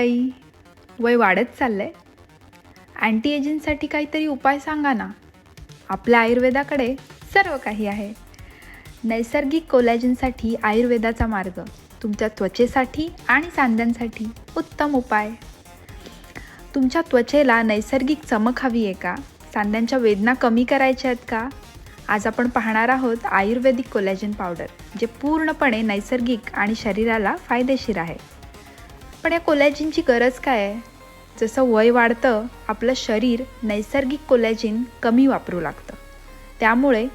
आई वय वाढत चाललंय. अँटी एजिंगसाठी काहीतरी उपाय सांगा ना. आपल्या आयुर्वेदाकडे सर्व काही आहे. नैसर्गिक कोलॅजिनसाठी आयुर्वेदाचा मार्ग तुमच्या त्वचेसाठी आणि सांध्यांसाठी उत्तम उपाय. तुमच्या त्वचेला नैसर्गिक चमक हवी आहे का? सांध्यांच्या वेदना कमी करायच्या आहेत का? आज आपण पाहणार आहोत आयुर्वेदिक कोलॅजिन पावडर जे पूर्णपणे नैसर्गिक आणि शरीराला फायदेशीर आहे. पण या कोलॅजिनची गरज काय आहे? जसं वय वाढतं आपलं शरीर नैसर्गिक कोलॅजिन कमी वापरू लागतं. त्यामुळे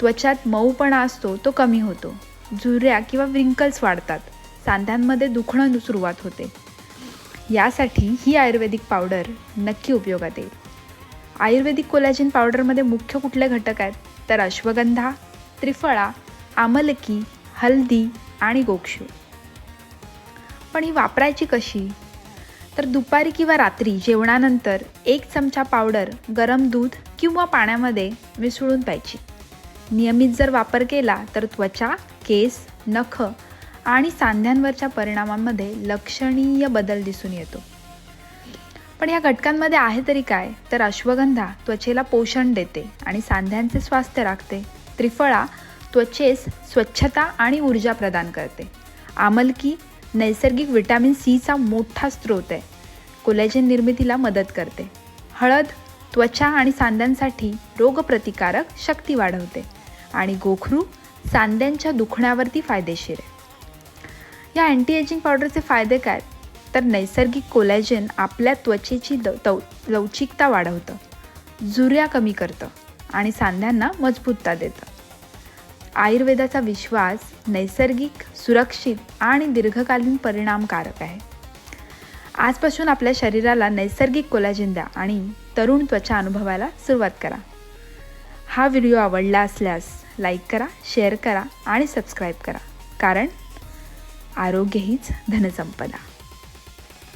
त्वचात मऊपणा असतो तो कमी होतो. झुऱ्या किंवा व्रिंकल्स वाढतात. सांध्यांमध्ये दुखणं सुरुवात होते. यासाठी ही आयुर्वेदिक पावडर नक्की उपयोगात येईल. आयुर्वेदिक कोलॅजिन पावडरमध्ये मुख्य कुठले घटक आहेत? तर अश्वगंधा त्रिफळा आमलकी हल्दी आणि गोक्षू. पण ही वापरायची कशी? तर दुपारी किंवा रात्री जेवणानंतर एक चमचा पावडर गरम दूध किंवा पाण्यामध्ये मिसळून प्यायची. नियमित जर वापर केला तर त्वचा केस नख आणि सांध्यांवरच्या परिणामांमध्ये लक्षणीय बदल दिसून येतो. पण या घटकांमध्ये आहे तरी काय? तर अश्वगंधा त्वचेला पोषण देते आणि सांध्यांचे स्वास्थ्य राखते. त्रिफळा त्वचेस स्वच्छता आणि ऊर्जा प्रदान करते. आमलकी नैसर्गिक विटॅमिन सीचा मोठा स्रोत आहे. कोलॅजिन निर्मितीला मदत करते. हळद त्वचा आणि सांध्यांसाठी रोगप्रतिकारक शक्ती वाढवते आणि गोखरू सांध्यांच्या दुखण्यावरती फायदेशीर आहे. या अँटी एजिंग पावडरचे फायदे काय? तर नैसर्गिक कोलॅजिन आपल्या त्वचेची लव लवचिकता वाढवतं जुऱ्या कमी करतं आणि सांध्यांना मजबूतता देतं. आयुर्वेदाचा विश्वास नैसर्गिक सुरक्षित आणि दीर्घकालीन परिणामकारक आहे. आजपासून आपल्या शरीराला नैसर्गिक कोलाजिन द्या आणि तरुण त्वचा अनुभवायला सुरुवात करा. हा व्हिडिओ आवडला असल्यास लाईक करा शेअर करा आणि सबस्क्राईब करा. कारण आरोग्य हीच धनसंपदा.